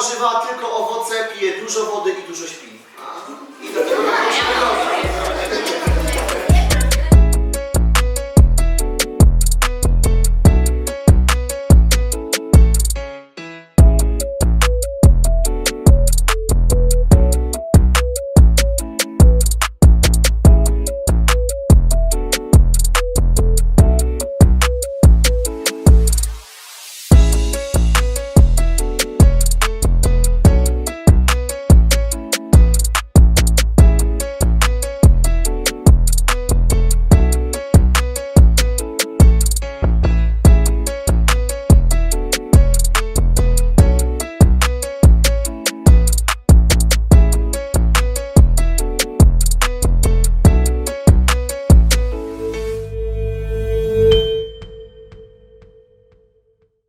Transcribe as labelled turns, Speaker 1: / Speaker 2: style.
Speaker 1: warzywa, tylko owoce, pije dużo wody i dużo śpi.